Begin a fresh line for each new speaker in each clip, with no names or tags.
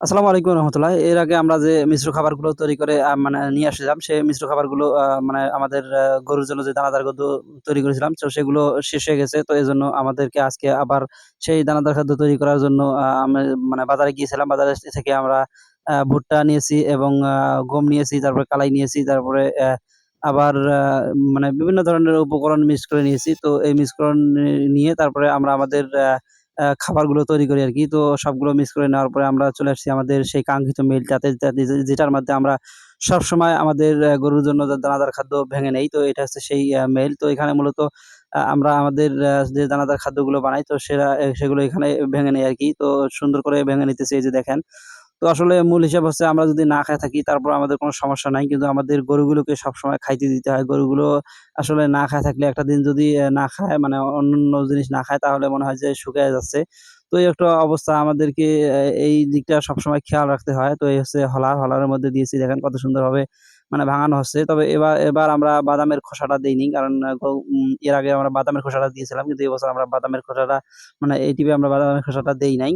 আসসালামু আলাইকুম রহমতুল্লাহ। এর আগে আমরা যে মিশ্র খাবারগুলো তৈরি করে মানে নিয়ে আসছিলাম, সেই মিশ্র খাবারগুলো মানে আমাদের গরুর জন্য যে দানাদার খাদ্য তৈরি করেছিলাম, তো সেগুলো শেষ হয়ে গেছে। তো এই জন্য আমাদেরকে আজকে আবার সেই দানাদার খাদ্য তৈরি করার জন্য মানে বাজারে গিয়েছিলাম। বাজারে থেকে আমরা ভুট্টা নিয়েছি এবং গম নিয়েছি, তারপরে কালাই নিয়েছি, তারপরে আবার মানে বিভিন্ন ধরনের উপকরণ মিক্স করে নিয়েছি। তো এই নি নিয়ে তারপরে আমরা আমাদের খাবারগুলো তৈরি করি আর কি তো সবগুলো মিস করে নেওয়ার পরে আমরা চলে আসছি আমাদের সেই কাঙ্ক্ষিত মিলটাতে যেটার মধ্যে আমরা সবসময় আমাদের গরুর জন্য দানাদার খাদ্য ভেঙে নেই। তো এটা হচ্ছে সেই মেল। তো এখানে মূলত আমরা আমাদের যে দানাদার খাদ্যগুলো বানাই, তো সেরা সেগুলো এখানে ভেঙে নেই আর কি তো সুন্দর করে ভেঙে নিতেছি এই যে দেখেন। তো আসলে মূল হিসাব হচ্ছে আমরা যদি না খায় থাকি, তারপর আমাদের কোনো সমস্যা নাই। কিন্তু আমাদের গরুগুলোকে সবসময় খাইতে দিতে হয়। গরুগুলো আসলে না খায় থাকলে একটা দিন যদি না খায় মানে অন্য জিনিস না খায়, তাহলে মনে হয় যে শুকিয়ে যাচ্ছে। তো এই একটা অবস্থা আমাদেরকে এই দিকটা সবসময় খেয়াল রাখতে হয়। তো এই হচ্ছে হলার, হলারের মধ্যে দিয়েছি দেখেন কত সুন্দরভাবে মানে ভাঙানো হচ্ছে। তবে এবার এবার আমরা বাদামের খোসাটা দেইনি। কারণ এর আগে আমরা বাদামের খোসাটা দিয়েছিলাম। কিন্তু এবছর আমরা বাদামের খোসাটা মানে এই টিপে আমরা বাদামের খোসাটা দেই নাই।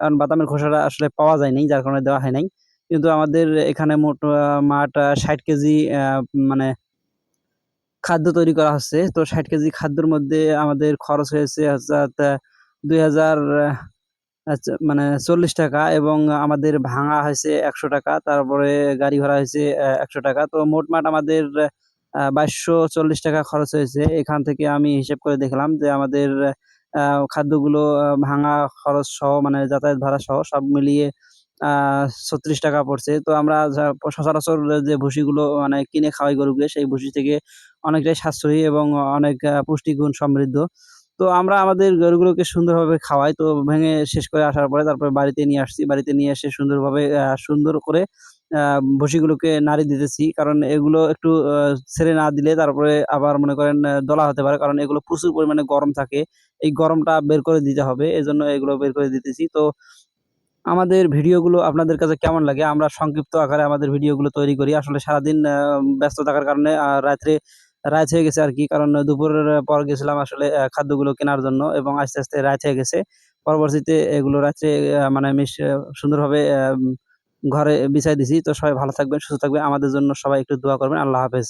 কারণ বাদামের খোসাটা আসলে পাওয়া যায় নাই। যার কারণে দেওয়া হয় নাই। কিন্তু আমাদের এখানে মোট মাঠ ষাট কেজি মানে খাদ্য তৈরি করা হচ্ছে। তো ৬০ কেজি খাদ্যর মধ্যে আমাদের খরচ হয়েছে হচ্ছে ২০০০ আচ্ছা মানে ৳৪০ এবং আমাদের ভাঙা হয়েছে ৳১০০ তারপরে গাড়ি ভাড়া হয়েছে একশো টাকা তো মোটমাট আমাদের বাইশশো চল্লিশ টাকা খরচ হয়েছে। এখান থেকে আমি হিসেব করে দেখলাম যে আমাদের খাদ্যগুলো ভাঙা খরচ সহ মানে যাতায়াত ভাড়া সহ সব মিলিয়ে ছত্রিশ টাকা পড়ছে। তো আমরা সচরাচর যে ভুসিগুলো মানে কিনে খাওয়াই গরুকে, সেই ভুসি থেকে অনেকটাই সাশ্রয়ী এবং অনেক পুষ্টিগুণ সমৃদ্ধ। তো আমরা আমাদের গরুগুলোকে সুন্দরভাবে খাওয়াই। তো ভেঙে শেষ করে আসার পরে তারপরে বাড়িতে নিয়ে আসছি। বাড়িতে নিয়ে এসে সুন্দরভাবে সুন্দর করে ভুসিগুলোকে নাড়ি দিতেছি। কারণ এগুলো একটু ছেড়ে না দিলে তারপরে আবার মনে করেন দলা হতে পারে। কারণ এগুলো প্রচুর পরিমাণে গরম থাকে। এই গরমটা বের করে দিতে হবে। এজন্য এগুলো বের করে দিতেছি। তো আমাদের ভিডিওগুলো আপনাদের কাছে কেমন লাগে? আমরা সংক্ষিপ্ত আকারে আমাদের ভিডিওগুলো তৈরি করি। আসলে সারাদিন ব্যস্ত থাকার কারণে রাত্রে রাত হয়ে গেছে আর কি কারণ দুপুরের পর গেছিলাম আসলে খাদ্যগুলো কেনার জন্য এবং আস্তে, আস্তে রাত হয়ে গেছে। পরবর্তীতে এগুলো রাত্রে মানে আমি সুন্দরভাবে ঘরে বিছাই দিছি। তো সবাই ভালো থাকবেন, সুস্থ থাকবেন। আমাদের জন্য সবাই একটু দোয়া করবেন। আল্লাহ হাফেজ।